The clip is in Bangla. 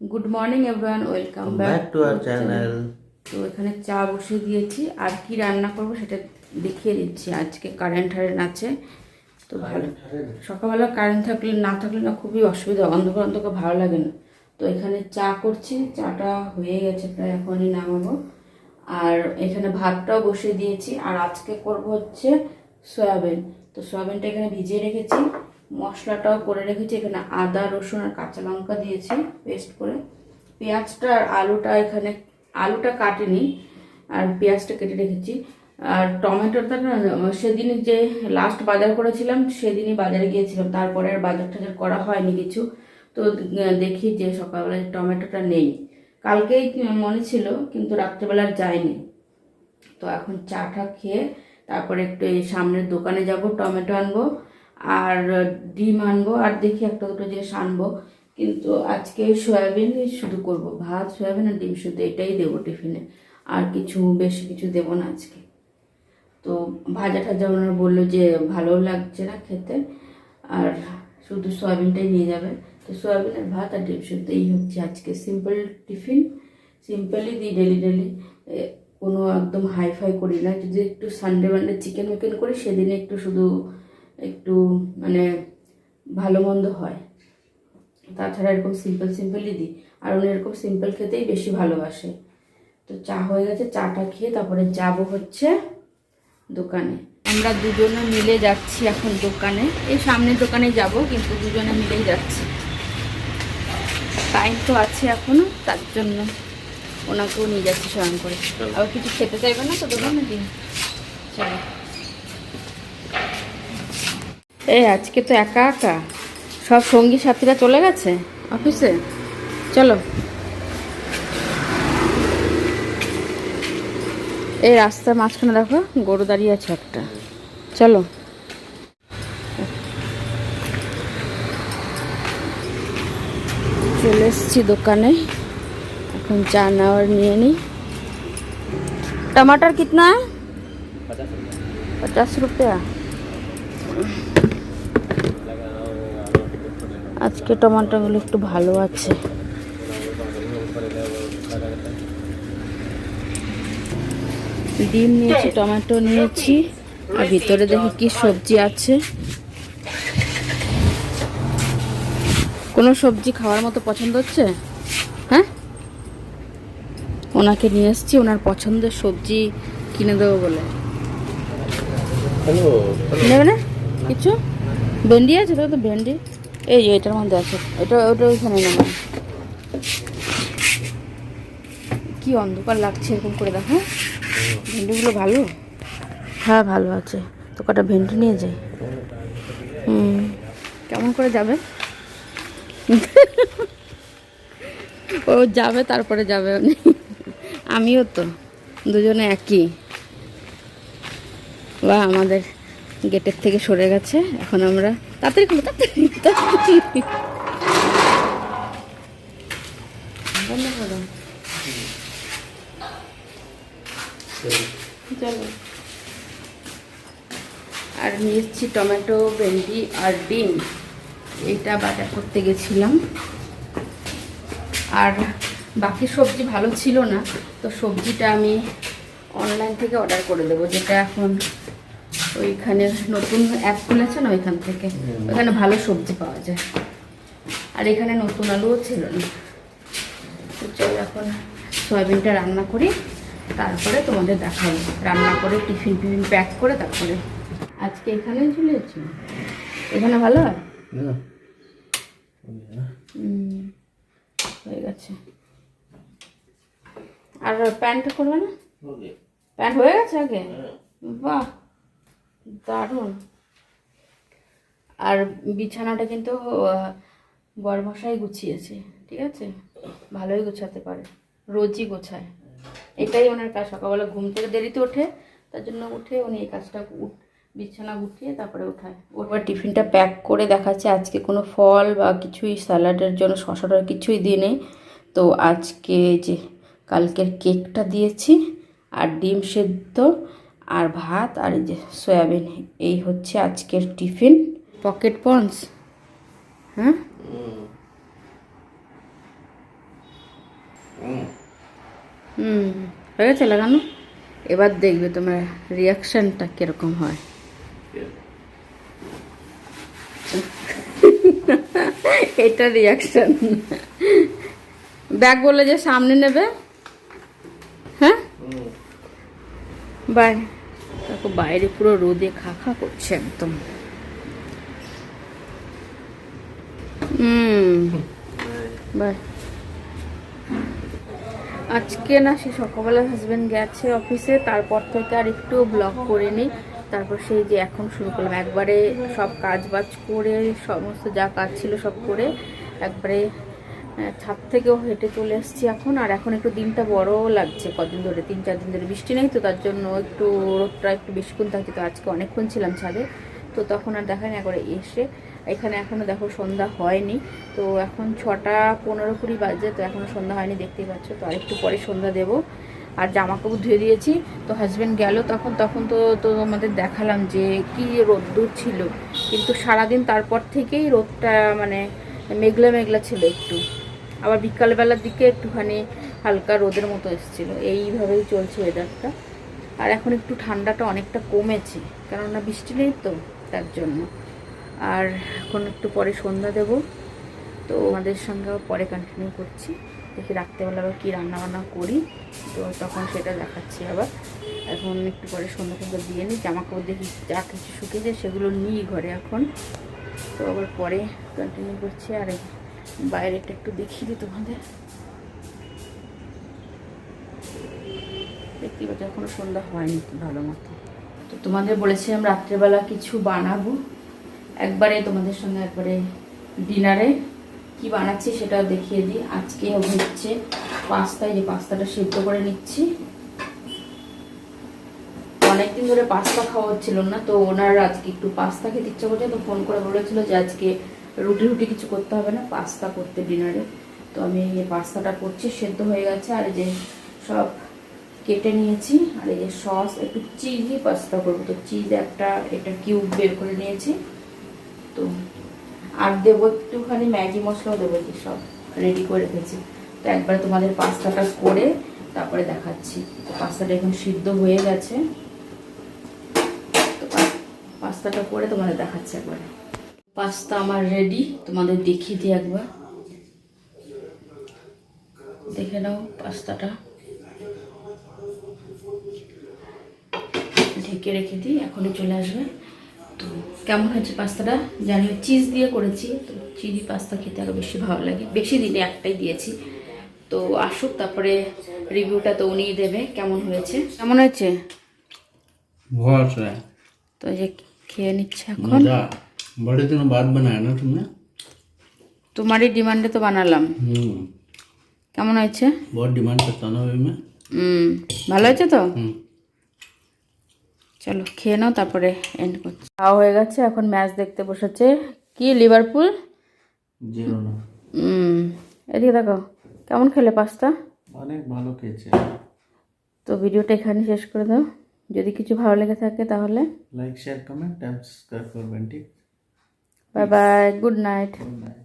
Good morning everyone welcome back to our channel তো এখানে চা বসিয়ে দিয়েছি। আর কি রান্না করব সেটা দেখিয়ে দিচ্ছি। আজকে কারেন্ট হারেন্ট আছে। তো ভালো সকালবেলা কারেন্ট থাকলে না থাকলে না খুবই অসুবিধা। অন্ধকার অন্ধকার ভালো লাগে না। তো এখানে চা করছি। চাটা হয়ে গেছে প্রায় এখনই নামাবো। আর এখানে ভাতটাও বসিয়ে দিয়েছি। আর আজকে করব হচ্ছে সয়াবিন। তো সয়াবিনটা এখানে ভিজিয়ে রেখেছি। মশলাটাও করে রেখেছি, এখানে আদা, রসুন আর কাঁচা লঙ্কা দিয়েছি পেস্ট করে। পেঁয়াজটা আর আলুটা এখানে, আলুটা কাটিনি, আর পেঁয়াজটা কেটে রেখেছি। আর টমেটোটা না, সেদিন যে লাস্ট বাজার করেছিলাম, সেদিনই বাজারে গিয়েছিলাম, তারপরে আর বাজার টাজার করা হয়নি কিছু। তো দেখি যে সকালবেলা টমেটোটা নেই। কালকেই মনে ছিল, কিন্তু রাত্রেবেলা যায়নি। তো এখন চাটা খেয়ে, তারপরে একটু এই সামনের দোকানে যাব, টমেটো আনব। আর ডিম আনব আর দেখি একটা দুটো জিনিস আনব। কিন্তু আজকে সয়াবিন শুধু করব। ভাত, সয়াবিন আর ডিম শুধু এটাই দেবো টিফিনে। আর কিছু, বেশি কিছু দেবো না আজকে। তো ভাজা টাজা ওনারা বলল যে ভালো লাগছে না খেতে। আর শুধু সয়াবিনটাই নিয়ে যাবে। তো সয়াবিন আর ভাত আর ডিম শুধু এই হচ্ছে আজকে। Simple tiffin. সিম্পলই দিই ডেলি ডেলি। কোনো একদম হাই ফাই করি না। যদি একটু সানডে মানডে চিকেন উইকেন করি, সেদিনে একটু শুধু একটু মানে ভালো মন্দ হয়। তাছাড়া এরকম সিম্পল সিম্পলই দিই। আর উনি এরকম সিম্পল খেতেই বেশি ভালোবাসে। তো চা হয়ে গেছে, চাটা খেয়ে তারপরে যাব হচ্ছে দোকানে। আমরা দুজনে মিলে যাচ্ছি এখন দোকানে। এই সামনের দোকানে যাব, কিন্তু দুজনে মিলেই যাচ্ছি। টাইম তো আছে এখনও, তার জন্য ওনাকেও নিয়ে যাচ্ছি স্বয়ং করে। আবার কিছু খেতে চাইবে না তো দোকানে? দিন চলো। এই আজকে তো একা একা সব সঙ্গী সাথীরা চলে গেছে অফিসে চলো এই রাস্তার মাঝখানে দেখো গরু দাঁড়িয়ে আছে একটা চলো চলে এসছি দোকানে এখন চা নেওয়ার নিয়ে নিই टमाटर कितना है पचास रुपया আজকে টমাটোগুলো একটু ভালো আছে। ডিম নিয়েছি টমেটো নিয়েছি আর ভিতরে দেখি কি সবজি আছে। কোনো সবজি খাওয়ার মতো পছন্দ হচ্ছে? হ্যাঁ? ওনাকে নিয়ে এসেছি ওনার পছন্দের সবজি কিনে দেবো বলে। নেবে না? কিছু? ভেন্ডি আছে তো তো ভেন্ডি। এই যে এটার মধ্যে আছে। এটা ওটা ওইখানে নেবে। কি অন্ধকার লাগছে এরকম করে দেখো। ভেন্ডিগুলো ভালো? হ্যাঁ ভালো আছে। তো কটা ভেন্ডি নিয়ে যাই। হুম। কেমন করে যাবে? ও যাবে তারপরে যাবে আমিও তো দুজনে একই। বা আমাদের গেটের থেকে সরে গেছে। এখন আমরা তাড়াতাড়ি খুলো তাড়াতাড়ি। চলো। আর নিয়ে এসেছি টমেটো, ভেন্ডি আর ডিম। এইটা বাজার করতে গেছিলাম। আর বাকি সবজি ভালো ছিল না, তো সবজিটা আমি অনলাইন থেকে অর্ডার করে দেবো, যেটা এখন ওইখানে নতুন অ্যাপ খুলেছে না ওইখান থেকে? ওইখানে ভালো সবজি পাওয়া যায়। আর এখানে নতুন আলুও ছিল না। তো চল এখন সয়াবিনটা রান্না করি তারপরে তোমাদের দেখাবো। রান্না করে টিফিন টিফিন প্যাক করে তারপরে। আজকে এখানেই ঝুলিয়েছি এখানে ভালো হয়? হয়ে গেছে। আর প্যান্টটা করবে না? প্যান্ট হয়ে গেছে আগে? বাহ! দারুণ। আর বিছানাটা কিন্তু বরমশাই গুছিয়েছে, ঠিক আছে? ভালোই গোছাতে পারে, রোজই গোছায়। এটাই ওনার কাজ, সকালবেলা ঘুম থেকে দেরিতে ওঠে, তার জন্য উঠে উনি এই কাজটা বিছানা গুটিয়ে তারপরে উঠায়। ওরবার টিফিনটা প্যাক করে দেখাচ্ছে, আজকে কোনো ফল বা কিছুই স্যালাডের জন্য শশাটা কিছুই দিয়ে নেই তো আজকে যে, কালকের কেকটা দিয়েছি, আর ডিম সেদ্ধ আর ভাত আর এই যে সয়াবিন এই হচ্ছে আজকের টিফিন। Pocket ponds? হ্যাঁ? হুম হয়ে গেছে লাগানো? এবার দেখবে তোমার রিয়াকশানটা কীরকম হয়। এটা রিয়াকশন ব্যাগ বলে যে সামনে নেবে। হ্যাঁ? বাই দেখো, বাইরে পুরো রোদে খা খা করছে একদম। আজকে না, সে সকালবেলা হাজব্যান্ড গেছে অফিসে তারপর থেকে আর একটু ব্লগ করিনি তারপর সেই যে এখন শুরু করলাম, একবারে সব কাজ বাজ করে, সমস্ত যা কাজ ছিল সব করে, একবারে ছাদ থেকেও হেঁটে চলে এসেছি এখন, আর এখন একটু দিনটা বড় লাগছে, কদিন ধরে, তিন, চার দিন ধরে বৃষ্টি নেই, তো তার জন্য একটু রোদটা একটু বেশিক্ষণ থাকছে, তো আজকে অনেকক্ষণ ছিলাম ছাদে, তো তখন আর দেখা না করে এসে, এখানে এখনও দেখো সন্ধ্যা হয়নি, তো এখন ছটা পনেরো কুড়ি বাজে, তো এখনও সন্ধ্যা হয়নি, দেখতেই পাচ্ছ, তো আরেকটু পরে সন্ধ্যা দেবো, আর জামা কাপড় ধুয়ে দিয়েছি, তো হাজব্যান্ড গেল তখন তখন তো তো আমাদের দেখালাম যে কি রোদ্দুর ছিল, কিন্তু সারাদিন তারপর থেকেই রোদটা মানে মেঘলা মেঘলা ছিল একটু। আবার বিকালবেলার দিকে একটুখানি হালকা রোদের মতো এসেছিল। এইভাবেই চলছে ওয়েদারটা আর এখন একটু ঠান্ডাটা অনেকটা কমেছে, কেননা বৃষ্টি নেই তো, তার জন্য। আর এখন একটু পরে সন্ধ্যা দেব, তো আমাদের সঙ্গে পরে কন্টিনিউ করছি। দেখি রাত্রেবেলা আবার কী রান্নাবান্না করি, তো তখন সেটা দেখাচ্ছি আবার। এখন একটু পরে সন্ধ্যা সন্ধ্যা দিয়ে নিই জামা কাপড় দেখি যা কিছু শুকিয়েছে সেগুলো নিই ঘরে এখন। তো আবার পরে কন্টিনিউ করছি, আর বাইরেটা একটু দেখিয়ে দিই তোমাদের। দেখতে পাচ্ছি, এখনও সন্ধ্যা হয়নি ভালো মতো। তো তোমাদের বলেছিলাম রাত্রেবেলা কিছু বানাবো। একবারে তোমাদের সঙ্গে একবারে ডিনারে কি বানাচ্ছি সেটা দেখিয়ে দিই। আজকে হচ্ছে পাস্তায় যে পাস্তাটা সেদ্ধ করে নিচ্ছি। অনেকদিন ধরে পাস্তা খাওয়া হচ্ছিল না, তো ওনার আজকে একটু পাস্তা খেতে ইচ্ছা করছে, তো ফোন করে বলেছিল যে আজকে রুটি রুটি কিছু করতে হবে না, পাস্তা করতে ডিনারে। তো আমি এই পাস্তাটা করছি, সেদ্ধ হয়ে গেছে। আর যে সব কেটে নিয়েছি, আর এই যে সস, একটু চিজি পাস্তা করব। তো চিজ একটা, এটা কিউব বের করে নিয়েছি। তো আর দেবো একটুখানি ম্যাগি মশলাও দেবো যে সব রেডি করে রেখেছি। তো একবারে তোমাদের পাস্তাটা করে তারপরে দেখাচ্ছি। তো পাস্তাটা এখন সিদ্ধ হয়ে গেছে। তো পাস্তাটা করে তোমাদের দেখাচ্ছি একবারে। পাস্তা আমার রেডি তোমাদের দেখিয়ে দিই একবার। দেখে নাও পাস্তাটা। ঢেকে রেখে দিই এখনই চলে আসবে। তো কেমন হয়েছে পাস্তাটা? জানি চিজ দিয়ে করেছি তো চিনি পাস্তা খেতে আরও বেশি ভালো লাগে। বেশি দিনে একটাই দিয়েছি। তো আসুক তারপরে রিভিউটা তো উনিই দেবে কেমন হয়েছে? কেমন হয়েছে? তো যে খেয়ে নিচ্ছে এখন। बड़े दिनों बाद बनाया ना तुमने তোমারই ডিমান্ডে তো বানালাম हम्म কেমন হয়েছে बहुत डिमांड करता ना अभी मैं হুম ভালো হয়েছে তো हम्म চলো খেয়ে নাও তারপরে এন্ড করছি খাওয়া হয়ে গেছে এখন ম্যাচ দেখতে বসেছে কি লিভারপুল জিরো না হুম এদিকে দেখো কেমন খেলে পাস্তা অনেক ভালো খেয়েছে তো ভিডিওটা এখানে শেষ করে দাও যদি কিছু ভালো লেগে থাকে তাহলে লাইক শেয়ার কমেন্ট সাবস্ক্রাইব করবেন ঠিক Bye bye good night good night